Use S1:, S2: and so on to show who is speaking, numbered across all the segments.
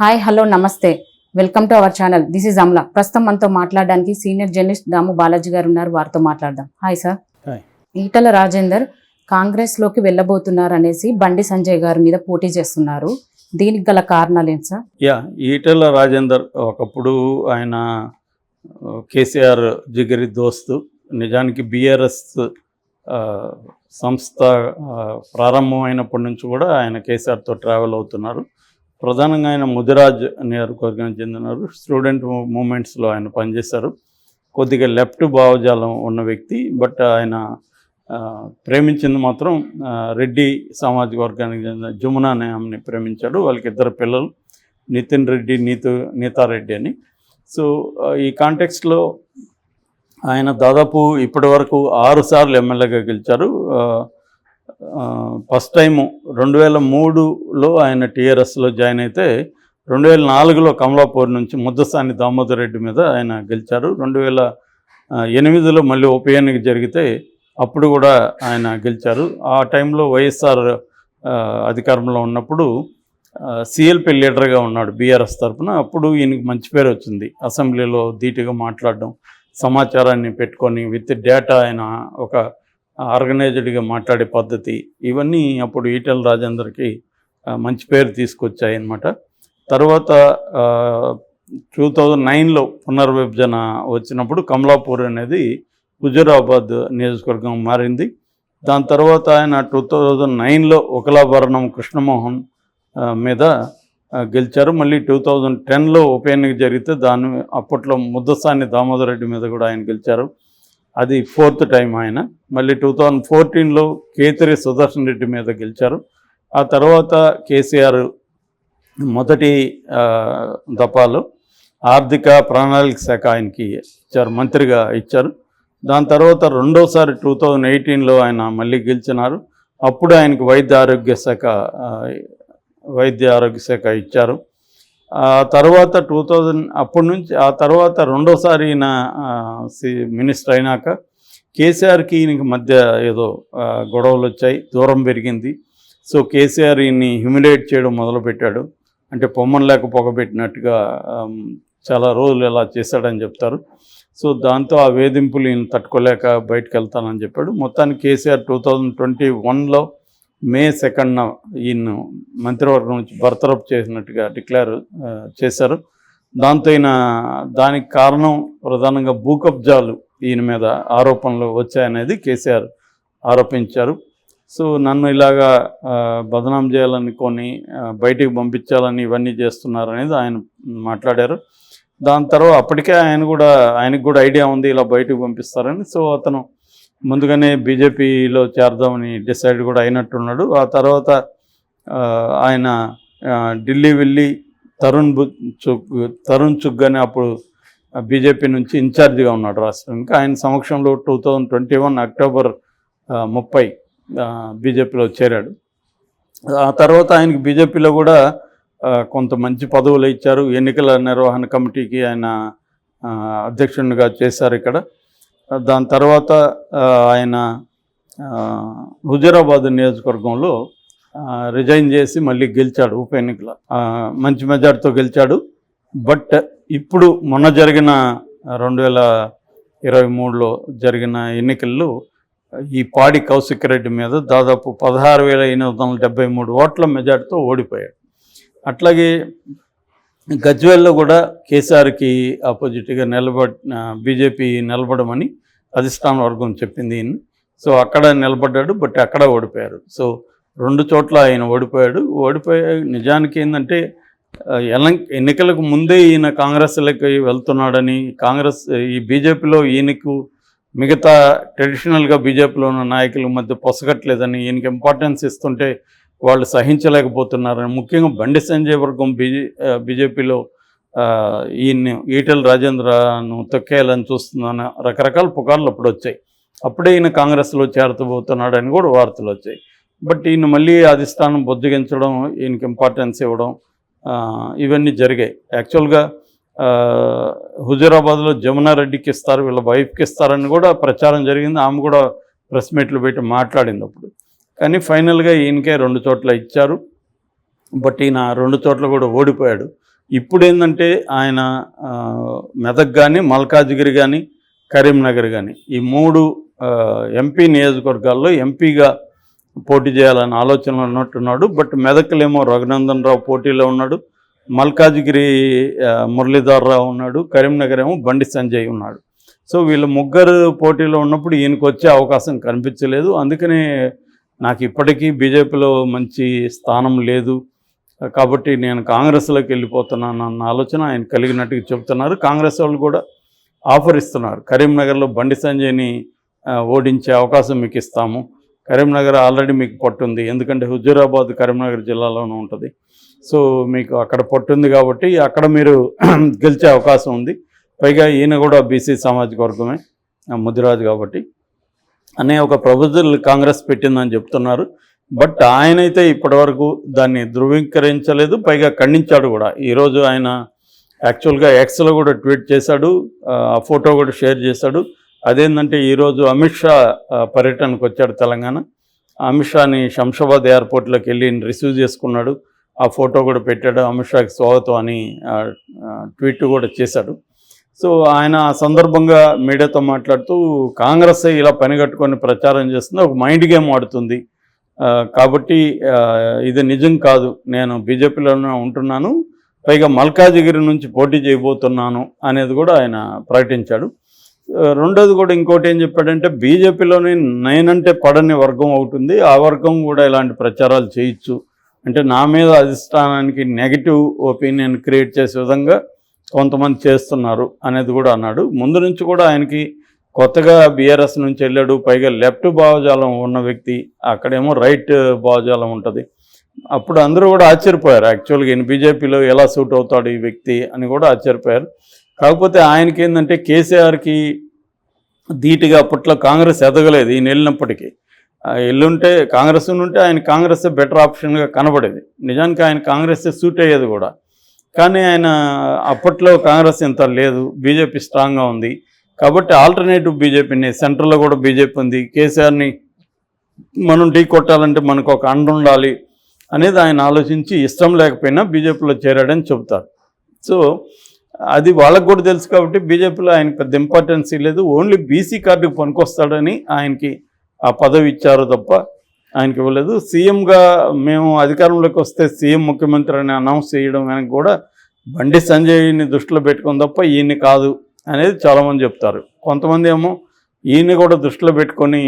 S1: Hi hello నమస్తే. Welcome to our channel. This is Amla. ప్రస్తుతం మనతో మాట్లాడడానికి సీనియర్ జర్నలిస్ట్ దాము బాలాజీ గారు ఉన్నారు. వారితో మాట్లాడదాం. Hi sir. ఈటల రాజేందర్ కాంగ్రెస్లోకి వెళ్ళబోతున్నారు అనేసి బండి సంజయ్ గారి మీద పోటీ చేస్తున్నారు. దీనికి గల కారణాలు ఏంటి సార్?
S2: యా ఈటెల రాజేందర్ ఒకప్పుడు ఆయన కేసీఆర్ జిగరి దోస్తు నిజానికి బీఆర్ఎస్ సంస్థ ప్రారంభమైనప్పటి నుంచి కూడా ఆయన కేసీఆర్తో ట్రావెల్ అవుతున్నారు. ప్రధానంగా ఆయన ముదిరాజ్ నియోజకవర్గానికి చెందినారు స్టూడెంట్ మూమెంట్స్లో ఆయన పనిచేశారు. కొద్దిగా లెఫ్ట్ భావజాలం ఉన్న వ్యక్తి బట్ ఆయన ప్రేమించింది మాత్రం రెడ్డి సామాజిక వర్గానికి చెందిన జమునా అనే ఆమెని ప్రేమించాడు. వాళ్ళకి ఇద్దరు పిల్లలు నితిన్ రెడ్డి నీతు నీతారెడ్డి అని. సో ఈ కాంటెక్స్ట్లో ఆయన దాదాపు ఇప్పటి వరకు ఎమ్మెల్యేగా గెలిచారు. ఫస్ట్ టైము రెండు వేల మూడులో ఆయన టీఆర్ఎస్లో జాయిన్ అయితే రెండు వేల నాలుగులో కమలాపూర్ నుంచి ముద్దసాని దామోదర్ రెడ్డి మీద ఆయన గెలిచారు. రెండు వేల ఎనిమిదిలో మళ్ళీ ఉప ఎన్నిక జరిగితే అప్పుడు కూడా ఆయన గెలిచారు. ఆ టైంలో వైఎస్ఆర్ అధికారంలో ఉన్నప్పుడు సిఎల్పి లీడర్గా ఉన్నాడు బీఆర్ఎస్ తరఫున అప్పుడు ఈయనకి మంచి పేరు వచ్చింది. అసెంబ్లీలో ధీటుగా మాట్లాడడం సమాచారాన్ని పెట్టుకొని విత్ డేటా ఆయన ఒక ఆర్గనైజ్డ్గా మాట్లాడే పద్ధతి ఇవన్నీ అప్పుడు ఈటెల రాజేందర్కి మంచి పేరు తీసుకొచ్చాయి అన్నమాట తర్వాత టూ థౌజండ్ నైన్లో పునర్విభజన వచ్చినప్పుడు కమలాపూర్ అనేది హుజురాబాద్ నియోజకవర్గం మారింది. దాని తర్వాత ఆయన టూ థౌజండ్ నైన్లో ఒకలాభరణం కృష్ణమోహన్ మీద గెలిచారు. మళ్ళీ టూ థౌజండ్ టెన్లో ఉప ఎన్నిక జరిగితే దాని అప్పట్లో ముద్దసాని దామోదర్ రెడ్డి మీద కూడా ఆయన గెలిచారు. అది ఫోర్త్ టైం ఆయన. మళ్ళీ టూ థౌజండ్ ఫోర్టీన్లో కేతిరి సుదర్శన్ రెడ్డి మీద గెలిచారు. ఆ తర్వాత కేసీఆర్ మొదటి దపాలు దఫాలో ఆర్థిక ప్రణాళిక శాఖ ఆయనకి ఇచ్చారు మంత్రిగా ఇచ్చారు. దాని తర్వాత రెండోసారి టూ థౌజండ్ ఎయిటీన్లో ఆయన మళ్ళీ గెలిచినారు. అప్పుడు ఆయనకు వైద్య ఆరోగ్య శాఖ వైద్య ఆరోగ్య శాఖ ఇచ్చారు. ఆ తర్వాత టూ థౌజండ్ అప్పటి నుంచి ఆ తర్వాత రెండోసారి ఈయన సి- మినిస్టర్ అయినాక కేసీఆర్కి ఈయనకి మధ్య ఏదో గొడవలు వచ్చాయి దూరం పెరిగింది. సో కేసీఆర్ ఈయన్ని హ్యూమిలేట్ చేయడం మొదలుపెట్టాడు. అంటే పొమ్మను లేక పొగబెట్టినట్టుగా చాలా రోజులు ఇలా చేశాడని చెప్తారు. సో దాంతో ఆ వేధింపులు ఈయన తట్టుకోలేక బయటకు వెళ్తానని చెప్పాడు. మొత్తానికి కేసీఆర్ టూ థౌజండ్ ట్వంటీ వన్లో మే సెకండ్న ఈయన మంత్రివర్గం నుంచి బర్తరఫ్ చేసినట్టుగా డిక్లేర్ చేశారు. దాంతో ఈయన దానికి కారణం ప్రధానంగా భూకబ్జాలు ఈయన మీద ఆరోపణలు వచ్చాయనేది కేసీఆర్ ఆరోపించారు. సో నన్ను ఇలాగా బదనాం చేయాలని కొని బయటికి పంపించాలని ఇవన్నీ చేస్తున్నారు అనేది ఆయన మాట్లాడారు. దాని తర్వాత అప్పటికే ఆయన కూడా ఆయనకు కూడా ఐడియా ఉంది ఇలా బయటకు పంపిస్తారని. సో అతను ముందుగానే బీజేపీలో చేరదామని డిసైడ్ కూడా అయినట్టున్నాడు. ఆ తర్వాత ఆయన ఢిల్లీ వెళ్ళి తరుణ్ చుగ్ తరుణ్ చుగ్ అని అప్పుడు బీజేపీ నుంచి ఇన్ఛార్జిగా ఉన్నాడు రాష్ట్రానికి ఆయన సమక్షంలో two thousand twenty one October ముప్పై బీజేపీలో చేరాడు. ఆ తర్వాత ఆయనకి బీజేపీలో కూడా కొంత మంచి పదవులు ఇచ్చారు. ఎన్నికల నిర్వహణ కమిటీకి ఆయన అధ్యక్షునిగా చేశారు ఇక్కడ. దాని తర్వాత ఆయన ఆ, హుజూరాబాద్ నియోజకవర్గంలో రిజైన్ చేసి మళ్ళీ గెలిచాడు ఉప ఎన్నికల. మంచి మెజార్టీతో గెలిచాడు. బట్ ఇప్పుడు మొన్న జరిగిన రెండు వేల ఇరవై మూడులో జరిగిన ఎన్నికల్లో ఈ పాడి కౌశిక్ రెడ్డి మీద దాదాపు పదహారు వేల ఎనిమిది వందల డెబ్బై మూడు ఓట్ల మెజార్టీతో ఓడిపోయాడు. అట్లాగే గజ్వేల్లో కూడా కేసీఆర్కి ఆపోజిట్గా నిలబడి బీజేపీ నిలబడమని అధిష్టాన వర్గం చెప్పింది సో అక్కడ నిలబడ్డాడు బట్ అక్కడ ఓడిపోయారు. సో రెండు చోట్ల ఆయన ఓడిపోయాడు. ఓడిపోయే నిజానికి ఏంటంటే ఆ, ఎన్నికలకు ముందే ఈయన కాంగ్రెస్లోకి వెళ్తున్నాడని కాంగ్రెస్ ఈ బీజేపీలో ఈయనకు మిగతా ట్రెడిషనల్గా బీజేపీలో ఉన్న నాయకుల మధ్య పొసగట్లేదని ఈయనకి ఇంపార్టెన్స్ ఇస్తుంటే వాళ్ళు సహించలేకపోతున్నారని ముఖ్యంగా బండి సంజయ్ వర్గం బీజే బీజేపీలో ఈయన్ని ఈటెల రాజేంద్రను తొక్కేయాలని చూస్తుందని రకరకాల పుకార్లు అప్పుడు వచ్చాయి. అప్పుడే ఈయన కాంగ్రెస్లో చేరతబోతున్నాడని కూడా వార్తలు వచ్చాయి. బట్ ఈయన మళ్ళీ అధిష్టానం బొద్దుగించడం ఈయనకి ఇంపార్టెన్స్ ఇవ్వడం ఇవన్నీ జరిగాయి. యాక్చువల్గా హుజూరాబాద్లో జమునా రెడ్డికి ఇస్తారు వీళ్ళ వైఫ్కి ఇస్తారని కూడా ప్రచారం జరిగింది. ఆమె కూడా ప్రెస్ మీట్లు పెట్టి మాట్లాడింది అప్పుడు. కానీ ఫైనల్గా ఈయనకే రెండు చోట్ల ఇచ్చారు. బట్ ఈయన రెండు చోట్ల కూడా ఓడిపోయాడు. ఇప్పుడు ఏంటంటే ఆయన మెదక్ కానీ మల్కాజ్గిరి కానీ కరీంనగర్ కానీ ఈ మూడు ఎంపీ నియోజకవర్గాల్లో ఎంపీగా పోటీ చేయాలని ఆలోచనలో ఉన్నట్టున్నాడు. బట్ మెదక్లేమో రఘునందన్ రావు పోటీలో ఉన్నాడు. మల్కాజ్గిరి ఆ, మురళీధర్ రావు ఉన్నాడు. కరీంనగర్ ఏమో బండి సంజయ్ ఉన్నాడు. సో వీళ్ళు ముగ్గురు పోటీలో ఉన్నప్పుడు ఈయనకు వచ్చే అవకాశం కనిపించలేదు. అందుకనే నాకు ఇప్పటికీ బీజేపీలో మంచి స్థానం లేదు. కాబట్టి నేను కాంగ్రెస్లోకి వెళ్ళిపోతున్నాను అన్న ఆలోచన ఆయన కలిగినట్టుగా చెబుతున్నారు. కాంగ్రెస్ వాళ్ళు కూడా ఆఫర్ ఇస్తున్నారు కరీంనగర్లో బండి సంజయ్ని ఓడించే అవకాశం మీకు ఇస్తాము. కరీంనగర్ ఆల్రెడీ మీకు పట్టుంది. ఎందుకంటే హుజూరాబాద్ కరీంనగర్ జిల్లాలోనే ఉంటుంది. సో మీకు అక్కడ పట్టుంది కాబట్టి అక్కడ మీరు గెలిచే అవకాశం ఉంది. పైగా ఈయన కూడా బీసీ సామాజిక వర్గమే ముదిరాజు కాబట్టి. అనే ఒక ప్రపోజల్ కాంగ్రెస్ పెట్టిందని చెప్తున్నారు. బట్ ఆయనైతే ఇప్పటివరకు దాన్ని ధృవీకరించలేదు పైగా ఖండించాడు కూడా. ఈరోజు ఆయన యాక్చువల్గా ఎక్స్లో కూడా ట్వీట్ చేశాడు ఆ ఫోటో కూడా షేర్ చేశాడు. అదేంటంటే ఈరోజు అమిత్ షా పర్యటనకు వచ్చాడు తెలంగాణ. అమిత్ షాని శంషాబాద్ ఎయిర్పోర్ట్లోకి వెళ్ళి రిసీవ్ చేసుకున్నాడు. ఆ ఫోటో కూడా పెట్టాడు. అమిత్ షాకి స్వాగతం అని ట్వీట్ కూడా చేశాడు. సో ఆయన ఆ సందర్భంగా మీడియాతో మాట్లాడుతూ కాంగ్రెస్ ఇలా పనిగట్టుకొని ప్రచారం చేస్తుంది ఒక మైండ్ గేమ్ ఆడుతుంది. కాబట్టి ఇది నిజం కాదు. నేను బీజేపీలోనే ఉంటున్నాను. పైగా మల్కాజిగిరి నుంచి పోటీ చేయబోతున్నాను అనేది కూడా ఆయన ప్రకటించాడు. రెండోది కూడా ఇంకోటి ఏం చెప్పాడంటే బీజేపీలోని నేనంటే పడని వర్గం అవుతుంది ఆ వర్గం కూడా ఇలాంటి ప్రచారాలు చేయొచ్చు. అంటే నా మీద అధిష్టానానికి నెగిటివ్ ఒపీనియన్ క్రియేట్ చేసే విధంగా కొంతమంది చేస్తున్నారు అనేది కూడా అన్నాడు. ముందు నుంచి కూడా ఆయనకి కొత్తగా బీఆర్ఎస్ నుంచి వెళ్ళాడు పైగా లెఫ్ట్ భావజాలం ఉన్న వ్యక్తి అక్కడేమో రైట్ భావజాలం ఉంటుంది. అప్పుడు అందరూ కూడా ఆశ్చర్యపోయారు. యాక్చువల్గా ఈయన బీజేపీలో ఎలా సూట్ అవుతాడు ఈ వ్యక్తి అని కూడా ఆశ్చర్యపోయారు. కాకపోతే ఆయనకి ఏంటంటే కేసీఆర్కి ధీటుగా అప్పట్లో కాంగ్రెస్ ఎదగలేదు ఈయన వెళ్ళినప్పటికీ. ఆ, ఎల్లుంటే కాంగ్రెస్ ఉంటే ఆయన కాంగ్రెస్ బెటర్ ఆప్షన్గా కనబడేది. నిజానికి ఆయన కాంగ్రెస్ సూట్ అయ్యేది కూడా. కానీ ఆయన అప్పట్లో కాంగ్రెస్ ఇంత లేదు బీజేపీ స్ట్రాంగ్గా ఉంది. కాబట్టి ఆల్టర్నేటివ్ బీజేపీని సెంట్రల్లో కూడా బీజేపీ ఉంది. కేసీఆర్ని మనం ఢీ కొట్టాలంటే మనకు ఒక అండ ఉండాలి అనేది ఆయన ఆలోచించి ఇష్టం లేకపోయినా బీజేపీలో చేరాడని చెబుతారు. సో అది వాళ్ళకు కూడా తెలుసు కాబట్టి బీజేపీలో ఆయనకి పెద్ద ఇంపార్టెన్సీ లేదు. ఓన్లీ బీసీ కార్డుకు పనికొస్తాడని ఆయనకి ఆ పదవి ఇచ్చారు తప్ప ఆయనకి ఇవ్వలేదు. సీఎంగా మేము అధికారంలోకి వస్తే సీఎం ముఖ్యమంత్రి అని అనౌన్స్ చేయడం వెనక కూడా బండి సంజయ్ని దృష్టిలో పెట్టుకుని తప్ప ఈయన్ని కాదు. అనేది చాలామంది చెప్తారు. కొంతమంది ఏమో ఈయన్ని కూడా దృష్టిలో పెట్టుకొని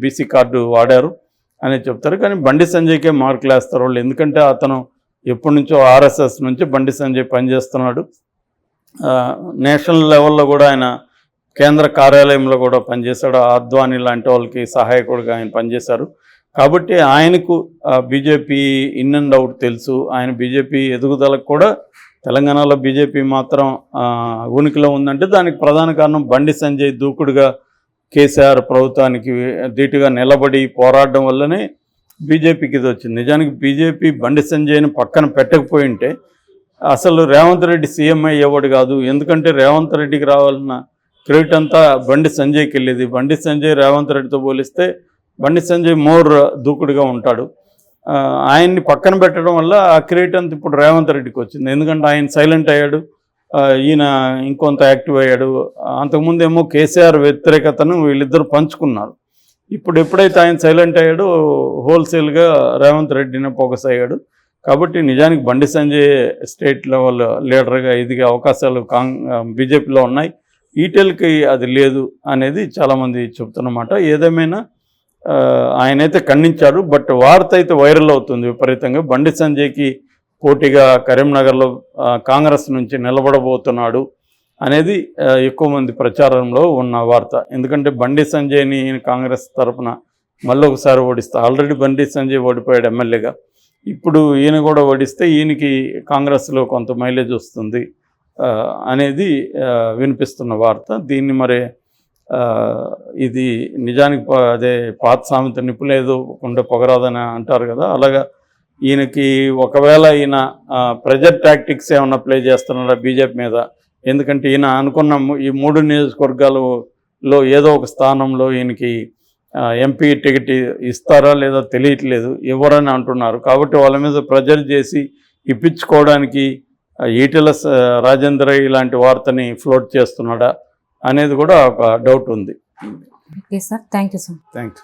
S2: బీసీ కార్డు వాడారు అనేది చెప్తారు. కానీ బండి సంజయ్కే మార్కులు వేస్తారు వాళ్ళు. ఎందుకంటే అతను ఎప్పటి నుంచో ఆర్ఎస్ఎస్ నుంచి బండి సంజయ్ పనిచేస్తున్నాడు. నేషనల్ లెవెల్లో కూడా ఆయన కేంద్ర కార్యాలయంలో కూడా పనిచేశాడు. అద్వానీ లాంటి వాళ్ళకి సహాయకుడిగా ఆయన పనిచేశారు. కాబట్టి ఆయనకు బీజేపీ ఇన్ అండ్ అవుట్ తెలుసు. ఆయన బీజేపీ ఎదుగుదలకు కూడా తెలంగాణలో బీజేపీ మాత్రం ఉనికిలో ఉందంటే దానికి ప్రధాన కారణం బండి సంజయ్ దూకుడుగా కేసీఆర్ ప్రభుత్వానికి ధీటుగా నిలబడి పోరాడడం వల్లనే బీజేపీకి ఇది వచ్చింది. నిజానికి బీజేపీ బండి సంజయ్ని పక్కన పెట్టకపోయి ఉంటే అసలు రేవంత్ రెడ్డి సీఎం అయ్యేవాడు కాదు. ఎందుకంటే రేవంత్ రెడ్డికి రావాలన్న క్రెడిట్ అంతా బండి సంజయ్కి వెళ్ళేది. బండి సంజయ్ రేవంత్ రెడ్డితో పోలిస్తే బండి సంజయ్ మోర్ దూకుడుగా ఉంటాడు. ఆయన్ని పక్కన పెట్టడం వల్ల ఆ క్రెడిట్ అంతా ఇప్పుడు రేవంత్ రెడ్డికి వచ్చింది. ఎందుకంటే ఆయన సైలెంట్ అయ్యాడు. ఈయన ఇంకొంత యాక్టివ్ అయ్యాడు. అంతకుముందు ఏమో కేసీఆర్ వ్యతిరేకతను వీళ్ళిద్దరు పంచుకున్నారు. ఇప్పుడు ఎప్పుడైతే ఆయన సైలెంట్ అయ్యాడో హోల్సేల్గా రేవంత్ రెడ్డిని ఫోకస్ అయ్యాడు. కాబట్టి నిజానికి బండి సంజయ్ స్టేట్ లెవెల్ లీడర్గా ఎదిగే అవకాశాలు కాంగ్ బీజేపీలో ఉన్నాయి. ఈటెల్కి అది లేదు అనేది చాలామంది చెప్తున్నమాట. ఏదేమైనా ఆయనైతే ఖండించారు బట్ వార్త అయితే వైరల్ అవుతుంది విపరీతంగా. బండి సంజయ్కి పోటీగా కరీంనగర్లో కాంగ్రెస్ నుంచి నిలబడబోతున్నాడు అనేది ఎక్కువ మంది ప్రచారంలో ఉన్న వార్త. ఎందుకంటే బండి సంజయ్ని ఈయన కాంగ్రెస్ తరఫున మళ్ళీ ఒకసారి ఓడిస్తా. ఆల్రెడీ బండి సంజయ్ ఓడిపోయాడు ఎమ్మెల్యేగా. ఇప్పుడు ఈయన కూడా ఓడిస్తే ఈయనకి కాంగ్రెస్లో కొంత మైలేజ్ వస్తుంది అనేది వినిపిస్తున్న వార్త. దీన్ని మరి ఇది నిజానికి అదే పాత సామెత నిప్పులేదు ఉండే పొగరాదని అంటారు కదా. అలాగా ఈయనకి ఒకవేళ ఈయన ప్రెజర్ టాక్టిక్స్ ఏమన్నా ప్లే చేస్తున్నాడా బీజేపీ మీద? ఎందుకంటే ఈయన అనుకున్న ఈ మూడు నియోజకవర్గాలలో ఏదో ఒక స్థానంలో ఈయనకి ఎంపీ టికెట్ ఇస్తారా లేదా తెలియట్లేదు ఎవరని అంటున్నారు. కాబట్టి వాళ్ళ మీద ప్రెజర్ చేసి ఇప్పించుకోవడానికి ఈటెల రాజేంద్ర ఇలాంటి వార్తని ఫ్లోట్ చేస్తున్నాడా? అనేది కూడా ఒక డౌట్ ఉంది.
S1: Okay sir thank you sir
S2: thanks